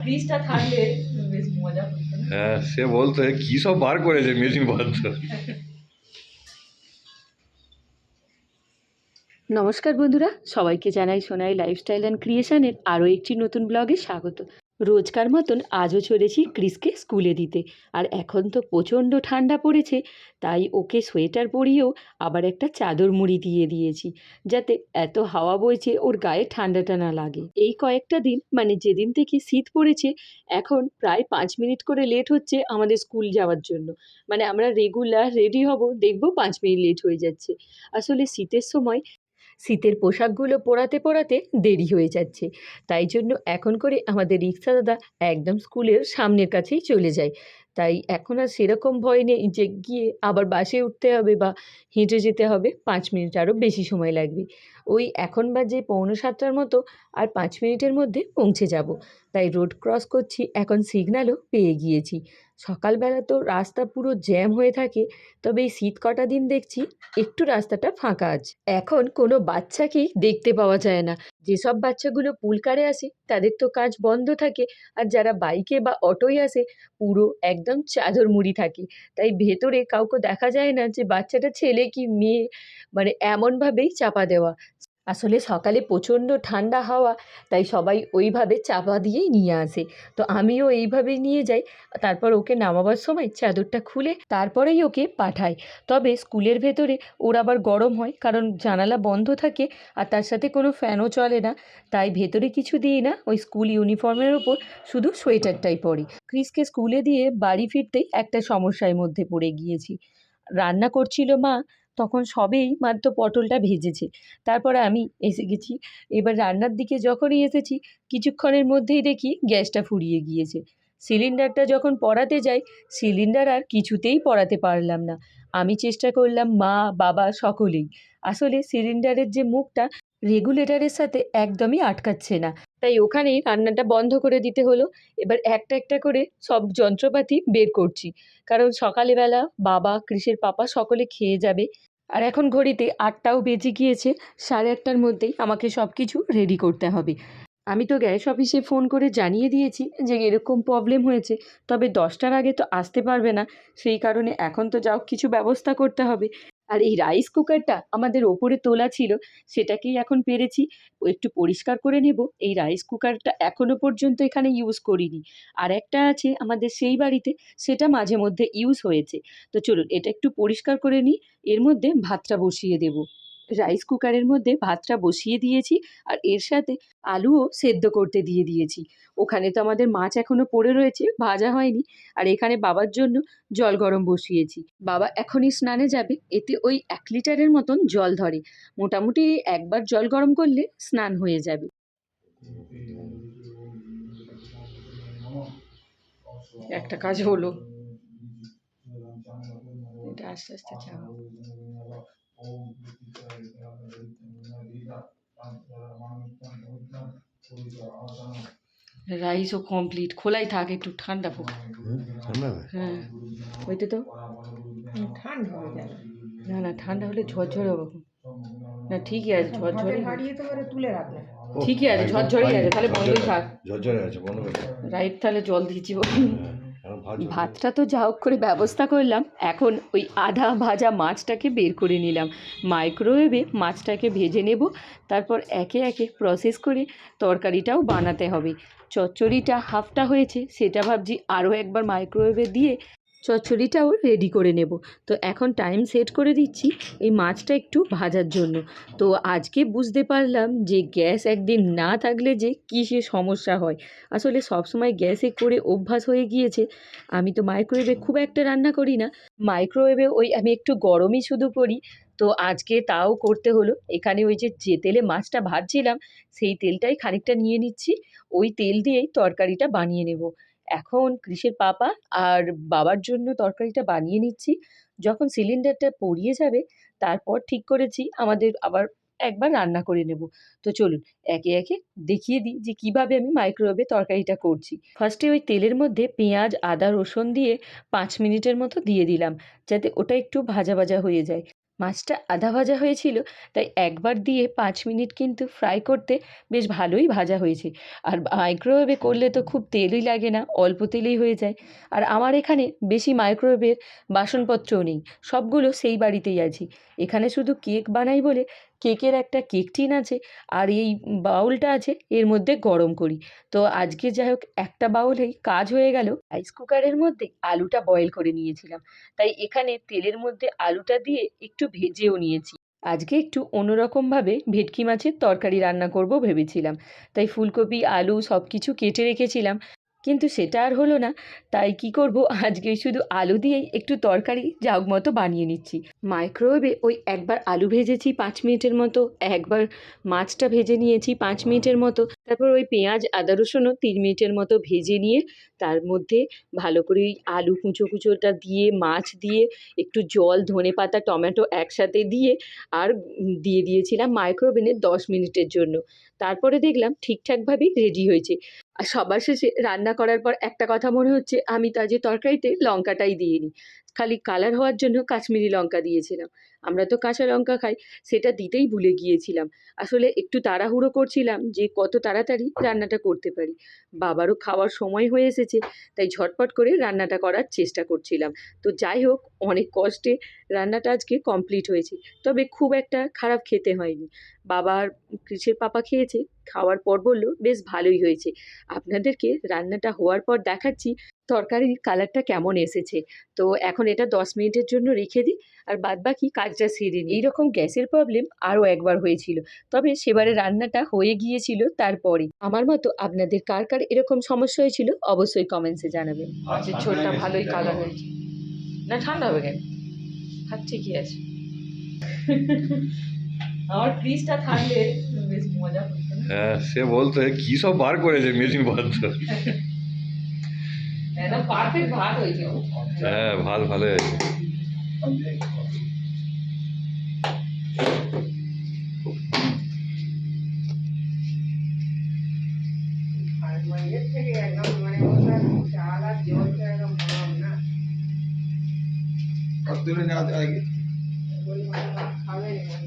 ফ্রিজটা থাকলে বেশ মজা হ্যাঁ সে বলতো কি সব বার করেছে মেশিন বলতো নমস্কার বন্ধুরা সবাইকে জানাই সোনাই লাইফস্টাইল অ্যান্ড ক্রিয়েশনের আরও একটি নতুন ব্লগে স্বাগত। রোজকার মতন আজও চলেছি ক্রিসকে স্কুলে দিতে। আর এখন তো প্রচণ্ড ঠান্ডা পড়েছে, তাই ওকে সোয়েটার পরিয়েও আবার একটা চাদর মুড়ি দিয়ে দিয়েছি, যাতে এত হাওয়া বইছে ওর গায়ে ঠান্ডাটা না লাগে। এই কয়েকটা দিন মানে যেদিন থেকে শীত পড়েছে, এখন প্রায় পাঁচ মিনিট করে লেট হচ্ছে আমাদের স্কুল যাওয়ার জন্য। মানে আমরা রেগুলার রেডি হব, দেখব পাঁচ মিনিট লেট হয়ে যাচ্ছে। আসলে শীতের সময় শীতের পোশাকগুলো পরাতে পরাতে দেরি হয়ে যাচ্ছে। তাই জন্য এখন করে আমাদের রিক্সা দাদা একদম স্কুলের সামনের কাছেই চলে যায়। তাই এখন আর সেরকম ভয় নেই যে গিয়ে আবার বাসে উঠতে হবে বা হেঁটে যেতে হবে। পাঁচ মিনিট আরও বেশি সময় লাগবে। ওই এখন বাজে পৌনে সাতটার মতো আর পাঁচ মিনিটের মধ্যে পৌঁছে যাব। তাই রোড ক্রস করছি, এখন সিগন্যালও পেয়ে গিয়েছি। সকালবেলা তো রাস্তা পুরো জ্যাম হয়ে থাকে, তবে এই শীত কটা দিন দেখছি একটু রাস্তাটা ফাঁকা আছে। এখন কোনো বাচ্চাকেই দেখতে পাওয়া যায় না। যেসব বাচ্চাগুলো পুলকারে আসে, তাদের তো কাজ বন্ধ থাকে আর যারা বাইকে বা অটোয় আসে, পুরো একদম চাদর মুড়ি থাকে। তাই ভেতরে কাউকে দেখা যায় না যে বাচ্চাটা ছেলে কি মেয়ে মানে এমনভাবেই চাপা দেওয়া। আসলে সকালে প্রচণ্ড ঠান্ডা হাওয়া, তাই সবাই ওইভাবে চাপা দিয়েই নিয়ে আসে। তো আমিও এইভাবেই নিয়ে যাই। তারপর ওকে নামাবার সময় চাদরটা খুলে তারপরেই ওকে পাঠাই। তবে স্কুলের ভেতরে ওর আবার গরম হয়, কারণ জানালা বন্ধ থাকে আর তার সাথে কোনো ফ্যানও চলে না। তাই ভেতরে কিছু দিই না, ওই স্কুল ইউনিফর্মের ওপর শুধু সোয়েটারটাই পরি। ক্রিসকে স্কুলে দিয়ে বাড়ি ফিরতেই একটা সমস্যার মধ্যে পড়ে গিয়েছি। রান্না করছিল মা তখন সবেই মাত্র পটলটা ভেজেছে। তারপরে আমি এসে গেছি। এবার রান্নার দিকে যখনই এসেছি, কিছুক্ষণের মধ্যেই দেখি গ্যাসটা ফুরিয়ে গিয়েছে। সিলিন্ডারটা যখন পড়াতে যাই, সিলিন্ডার আর কিছুতেই পড়াতে পারলাম না। আমি চেষ্টা করলাম মা, বাবা সকলেই। আসলে সিলিন্ডারের যে মুখটা রেগুলেটরের সাথে একদমই আটকাচ্ছে না। তাই ওখানেই রান্নাটা বন্ধ করে দিতে হলো। এবার একটা একটা করে সব যন্ত্রপাতি বের করছি। কারণ সকালবেলা বাবা, কৃষের পাপা সকলে খেয়ে যাবে। আর এখন ঘড়িতে আটটাও বেজে গিয়েছে। সাড়ে আটটার মধ্যেই আমাকে সব কিছু রেডি করতে হবে। আমি তো গ্যাস অফিসে ফোন করে জানিয়ে দিয়েছি যে এরকম প্রবলেম হয়েছে। তবে দশটার আগে তো আসতে পারবে না। সেই কারণে এখন তো যাও, কিছু ব্যবস্থা করতে হবে। আর এই রাইস কুকারটা আমাদের ওপরে তোলা ছিল, সেটাকেই এখন পেরেছি। একটু পরিষ্কার করে নেব। এই রাইস কুকারটা এখনও পর্যন্ত এখানে ইউজ করিনি। আর একটা আছে আমাদের সেই বাড়িতে, সেটা মাঝে মধ্যে ইউজ হয়েছে। তো চলুন, এটা একটু পরিষ্কার করে নিই। এর মধ্যে ভাতটা বসিয়ে দেব। রাইস কুকারের মধ্যে ভাতটা বসিয়ে দিয়েছি আর এর সাথে আলুও সেদ্ধ করতে দিয়ে দিয়েছি। ওখানে তো আমাদের মাছ এখনও পড়ে রয়েছে, ভাজা হয়নি। আর এখানে বাবার জন্য জল গরম বসিয়েছি। বাবা এখনই স্নানে যাবে, এতে ওই এক লিটারের মতন জল ধরে। মোটামুটি একবার জল গরম করলে স্নান হয়ে যাবে। একটা কাজ হলো। এটা আস্তে আস্তে চাও রাইসও কমপ্লিট খোলাই থাক একটু ঠান্ডা হোক। হ্যাঁ। ওইটা তো? ঠান্ডা হয়ে যাবে। না না ঠান্ডা হলে ঝরঝরে হবে। না ঠিকই আছে ঝরঝরে হারিয়ে তো করে তুলে রাখলে ঠিকই আছে ঝরঝরেই আছে তাহলে বন্ধই থাক। ঝরঝরে আছে বন্ধ করে দাও। রাইট তাহলে জল দিয়েছি। হ্যাঁ। ভাতটা তো যা হোক করে ব্যবস্থা করলাম। এখন ওই আধা ভাজা মাছটাকে বের করে নিলাম। মাইক্রোওয়েভে মাছটাকে ভেজে নেব। তারপর একে একে প্রসেস করে তরকারিটাও বানাতে হবে। চচ্চড়িটা হাফটা হয়েছে, সেটা ভাবছি আরও একবার মাইক্রোওয়েভে দিয়ে চচ্চড়িটাও রেডি করে নেব। তো এখন টাইম সেট করে দিচ্ছি এই মাছটা একটু ভাজার জন্য। তো আজকে বুঝতে পারলাম যে গ্যাস একদিন না থাকলে যে কী সে সমস্যা হয়। আসলে সবসময় গ্যাসে করে অভ্যাস হয়ে গিয়েছে। আমি তো মাইক্রোওয়েভে খুব একটা রান্না করি না। মাইক্রোওয়েভে ওই আমি একটু গরমই শুধু করি। তো আজকে তাও করতে হলো। এখানে ওই যে যে তেলে মাছটা ভাজছিলাম, সেই তেলটাই খানিকটা নিয়ে নিচ্ছি। ওই তেল দিয়েই তরকারিটা বানিয়ে নেব। এখন কৃষের পাপা আর বাবার জন্য তরকারিটা বানিয়ে নিচ্ছি। যখন সিলিন্ডারটা পড়িয়ে যাবে, তারপর ঠিক করেছি, আমাদের আবার একবার রান্না করে নেব। তো চলুন, একে একে দেখিয়ে দিই যে কীভাবে আমি মাইক্রোওয়েভে তরকারিটা করছি। ফার্স্টে ওই তেলের মধ্যে পেঁয়াজ, আদা, রসুন দিয়ে পাঁচ মিনিটের মতো দিয়ে দিলাম, যাতে ওটা একটু ভাজা ভাজা হয়ে যায়। মাছটা আধা ভাজা হয়েছিল, তাই একবার দিয়ে পাঁচ মিনিট কিন্তু ফ্রাই করতে বেশ ভালোই ভাজা হয়েছে। আর মাইক্রোওয়েভে করলে তো খুব তেলই লাগে না, অল্প তেলেই হয়ে যায়। আর আমার এখানে বেশি মাইক্রোওয়েভের বাসনপত্রও নেই, সবগুলো সেই বাড়িতেই আছি। এখানে শুধু কেক বানাই বলে কেকের একটা কেক টিন আছে আর এই বাউলটা আছে এর মধ্যে গরম করি। তো আজকে যাই হোক একটা বাউলেই কাজ হয়ে গেল। রাইস কুকারের মধ্যে আলুটা বয়েল করে নিয়েছিলাম। তাই এখানে তেলের মধ্যে আলুটা দিয়ে একটু ভেজেও নিয়েছি। আজকে একটু অন্যরকমভাবে ভেটকি মাছের তরকারি রান্না করব ভেবেছিলাম। তাই ফুলকপি, আলু সব কিছু কেটে রেখেছিলাম। কিন্তু সেটা আর হলো না। তাই কি করব? আজকে শুধু আলু দিয়েই একটু তরকারি, জাগ মতো বানিয়ে নিচ্ছি। মাইক্রোওয়েভে ওই একবার আলু ভেজেছি পাঁচ মিনিটের মতো, একবার মাছটা ভেজে নিয়েছি পাঁচ মিনিটের মতো, তারপর ওই পেঁয়াজ, আদা রসুনও তিন মিনিটের মতো ভেজে নিয়ে তার মধ্যে ভালো করে ওই আলু কুচো কুচোটা দিয়ে, মাছ দিয়ে, একটু জল, ধনে পাতা, টমেটো একসাথে দিয়ে আর দিয়ে দিয়েছিলাম মাইক্রোওভেনে দশ মিনিটের জন্য। তারপরে দেখলাম ঠিকঠাকভাবেই রেডি হয়েছে। আর সবার শেষে রান্না করার পর একটা কথা মনে হচ্ছে, আমি তা যে তরকারিতে লঙ্কাটাই দিইনি খালি কালার হওয়ার জন্য কাশ্মীরি লঙ্কা দিয়েছিলাম। আমরা তো কাঁচা লঙ্কা খাই, সেটা দিতেই ভুলে গিয়েছিলাম। আসলে একটু তাড়াহুড়ো করছিলাম যে কত তাড়াতাড়ি রান্নাটা করতে পারি। বাবারও খাওয়ার সময় হয়ে এসেছে, তাই ঝটপট করে রান্নাটা করার চেষ্টা করছিলাম। তো যাই হোক, অনেক কষ্টে রান্নাটা আজকে কমপ্লিট হয়েছে। তবে খুব একটা খারাপ খেতে হয়নি। বাবার কৃষের পাপা খেয়েছে, খাওয়ার পর বলল, বেশ ভালোই হয়েছে। আপনাদেরকে রান্নাটা হওয়ার পর দেখাচ্ছি তরকারির কালারটা কেমন এসেছে? তো এখন এটা দশ মিনিটের জন্য রেখে দিই আর বাদ বাকি কাজটা সেরে নিই। এইরকম গ্যাসের প্রবলেম আরও একবার হয়েছিল। তবে সেবারে রান্নাটা হয়ে গিয়েছিল তারপরে আমার মতো আপনাদের কার কার এরকম সমস্যা হয়েছিল অবশ্যই কমেন্টসে জানাবেন। মাছের ঝোলটা ভালোই কালার হয়েছে। না ঠান্ডা হবে কেন? হাত ঠিকই আছে। আমার ফ্রিজটা থাকলে বেশ মজা হ্যাঁ সে বলতো কি সব বার করেছে মেশিন বাদ্য একদম পারফেক্ট ভাত হয়েছে ও। হ্যাঁ ভালো ভালো আছে আর মাইয়ের থেকে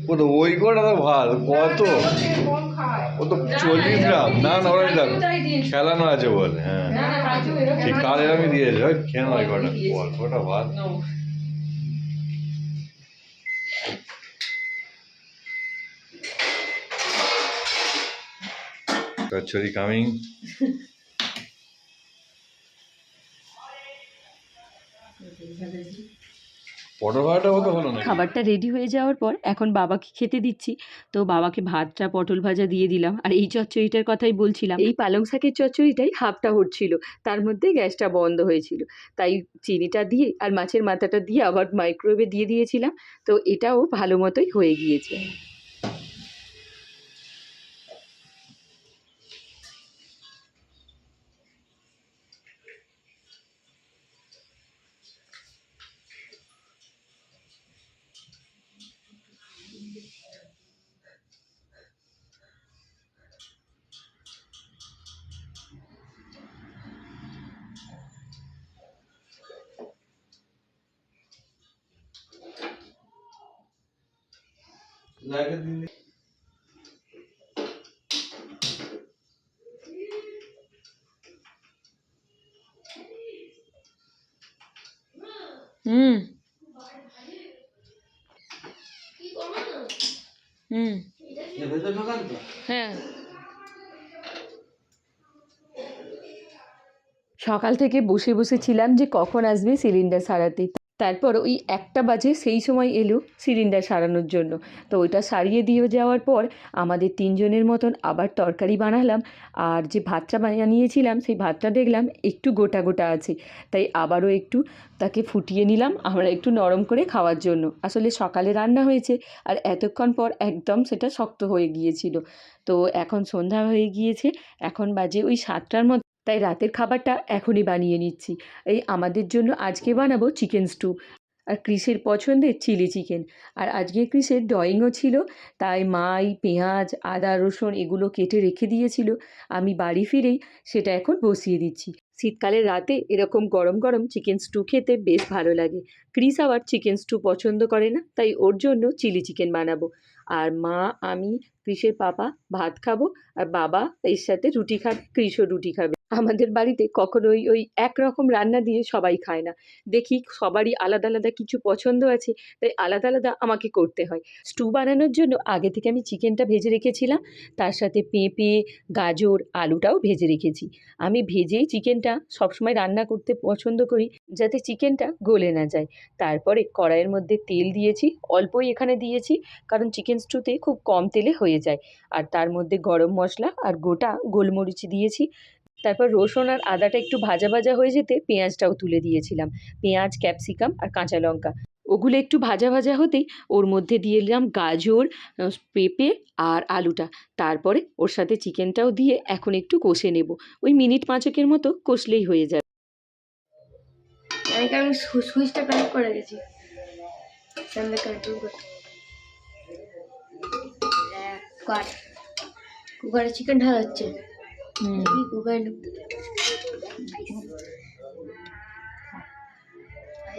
ও তো ওই কটা তো ভাত কত না, না, ওর থেকে কম খায়। ও তো চল্লিশ গ্রাম না না ওরা দেখ ওটাই দিয়েছে। খেলানো আছে বলে হ্যাঁ না, না, রাজু এরকম ঠিক কাল এরকমই দিয়েছে ওই খেয়ে নয় কটা দিয়েছে। অল্পটা ভাত No. কচুরি কামিং খাবারটা রেডি হয়ে যাওয়ার পর এখন বাবাকে খেতে দিচ্ছি। তো বাবাকে ভাতটা, পটল ভাজা দিয়ে দিলাম। আর এই চচ্চড়িটার কথাই বলছিলাম, এই পালং শাকের চচ্চড়িটাই হাফটা হচ্ছিল। তার মধ্যে গ্যাসটা বন্ধ হয়েছিল। তাই চিনিটা দিয়ে আর মাছের মাথাটা দিয়ে আবার মাইক্রোওয়েভে দিয়ে দিয়েছিলাম। তো এটাও ভালো মতোই হয়ে গিয়েছে। হুম। হুম। হ্যাঁ। সকাল থেকে বসে বসে ছিলাম যে কখন আসবে সিলিন্ডার সারাতে। তারপর ওই একটা বাজে সেই সময় এলো সিলিন্ডার সারানোর জন্য। তো ওইটা সারিয়ে দিয়ে যাওয়ার পর আমাদের তিনজনের মতন আবার তরকারি বানালাম। আর যে ভাতটা বানিয়েছিলাম, সেই ভাতটা দেখলাম একটু গোটা গোটা আছে। তাই আবারও একটু তাকে ফুটিয়ে নিলাম, আমরা একটু নরম করে খাওয়ার জন্য। আসলে সকালে রান্না হয়েছে আর এতক্ষণ পর একদম সেটা শক্ত হয়ে গিয়েছিল। তো এখন সন্ধ্যা হয়ে গিয়েছে, এখন বাজে ওই সাতটার মতো। তাই রাতের খাবারটা এখনই বানিয়ে নিচ্ছি। এই আমাদের জন্য আজকে বানাবো চিকেন স্টু আর ক্রিসের পছন্দের চিলি চিকেন আর আজকে ক্রিসের ড্রয়িংও ছিল, তাই মাই, পেঁয়াজ, আদা, রসুন এগুলো কেটে রেখে দিয়েছিল। আমি বাড়ি ফিরেই সেটা এখন বসিয়ে দিচ্ছি। শীতকালের রাতে এরকম গরম গরম চিকেন স্টু খেতে বেশ ভালো লাগে। ক্রিস আবার চিকেন স্টু পছন্দ করে না, তাই ওর জন্য চিলি চিকেন বানাবো। আর মা, আমি, ক্রিসের পাপা ভাত খাব আর বাবা এর সাথে রুটি খাবে ক্রিসও রুটি খাবে। আমাদের বাড়িতে কখনোই ওই একরকম রান্না দিয়ে সবাই খায় না। দেখি সবারই আলাদা আলাদা কিছু পছন্দ আছে, তাই আলাদা আলাদা আমাকে করতে হয়। স্টু বানানোর জন্য আগে থেকে আমি চিকেনটা ভেজে রেখেছিলাম, তার সাথে পেঁপে, গাজর, আলুটাও ভেজে রেখেছি। আমি ভেজেই চিকেনটা সবসময় রান্না করতে পছন্দ করি, যাতে চিকেনটা গলে না যায়। তারপরে কড়াইয়ের মধ্যে তেল দিয়েছি, অল্পই এখানে দিয়েছি, কারণ চিকেন স্টুতে খুব কম তেলে হয়ে যায়। আর তার মধ্যে গরম মশলা আর গোটা গোলমরিচ দিয়েছি। তারপর রসুন আর আদাটা একটু ভাজা ভাজা হয়ে যেতে পেঁয়াজটাও তুলে দিয়েছিলাম। পেঁয়াজ, ক্যাপসিকাম আর কাঁচা লঙ্কা। ওগুলো একটু ভাজা ভাজা হতেই ওর মধ্যে দিয়ে দিলাম গাজর পেঁপে আর আলুটা। তারপরে ওর সাথে চিকেনটাও দিয়ে এখন একটু কষে নেব। ওই মিনিট পাঁচকের মতো কষলেই হয়ে যাবে আমি সুইচটা কানেক্ট করে গেছি কুকার চিকেন ঢালা হচ্ছে কুকারে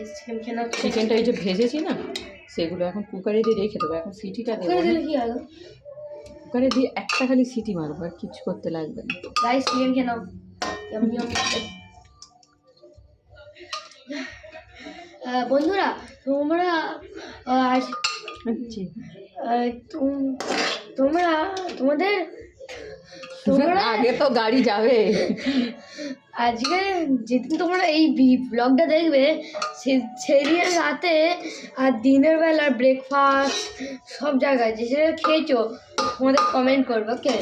চিকেন খেয়ে চিকেনটা এই যে ভেজেছি না সেগুলো এখন কুকারে দিয়ে রেখে দেবো। এখন সিটিটা দেবো কুকারে দিলে কি হলো কুকারে দিয়ে একটা খালি সিটি মারবো আর কিছু করতে লাগবে না। রাইস চিকেন খেয়ে নাও। বন্ধুরা তোমরা তোম- তোমরা তোমাদের আগে তো গাড়ি যাবে। আজকে যেদিন তোমরা এই ব্লগটা দেখবে সেদিন রাতে আর দিনের বেলা ব্রেকফাস্ট সব জায়গায় যে যে খেয়েছো তোমাদের কমেন্ট করবে ওকে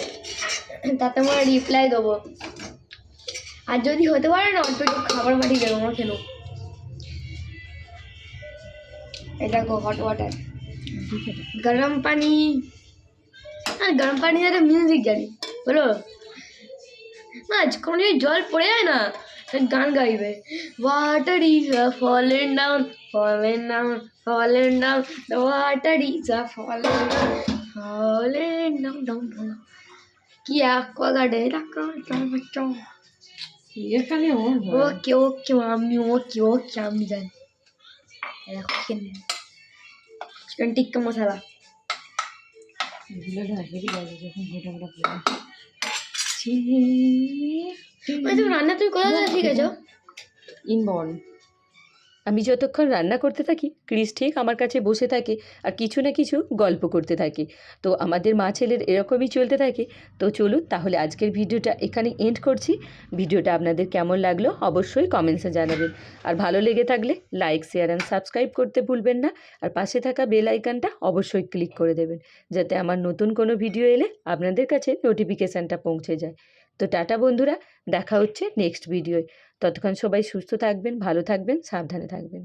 তাতে আমরা রিপ্লাই দেবো। আর যদি হতে পারে না অল্প একটু খাবার পাঠিয়ে দেবো আমার কেন এই দেখো হট ওয়াটার গরম পানি। হ্যাঁ গরম পানি যাতে মিউজিক জানি। বলো? না কোনো জল পড়ে যায় না। গান গাইবে। Water is fallen down fallen down fallen down the water is a fallen down fallen down down down কি অ্যাকোয়াগার্ডে রাখো এখানে ওকে ওকে আমি ওকে ওকে আমি জানি। চিকেন টিক্কা মশলা মানে তুমি রান্না তুমি কোথা থেকে শিখেছো? ইনবর্ন আমি যতক্ষণ রান্না করতে থাকি, ক্রিস ঠিক আমার কাছে বসে থাকে আর কিছু না কিছু গল্প করতে থাকে। তো আমাদের মা ছেলের এরকমই চলতে থাকে। তো চলুন তাহলে আজকের ভিডিওটা এখানে এন্ড করছি। ভিডিওটা আপনাদের কেমন লাগল অবশ্যই কমেন্টসে জানাবেন। আর ভালো লেগে থাকলে লাইক শেয়ার অ্যান্ড সাবস্ক্রাইব করতে ভুলবেন না। আর পাশে থাকা বেল আইকনটা অবশ্যই ক্লিক করে দেবেন, যাতে আমার নতুন কোনো ভিডিও এলে আপনাদের কাছে নোটিফিকেশানটা পৌঁছে যায়। তো টাটা বন্ধুরা, দেখা হচ্ছে নেক্সট ভিডিওয় ততক্ষণ সবাই সুস্থ থাকবেন ভালো থাকবেন সাবধানে থাকবেন।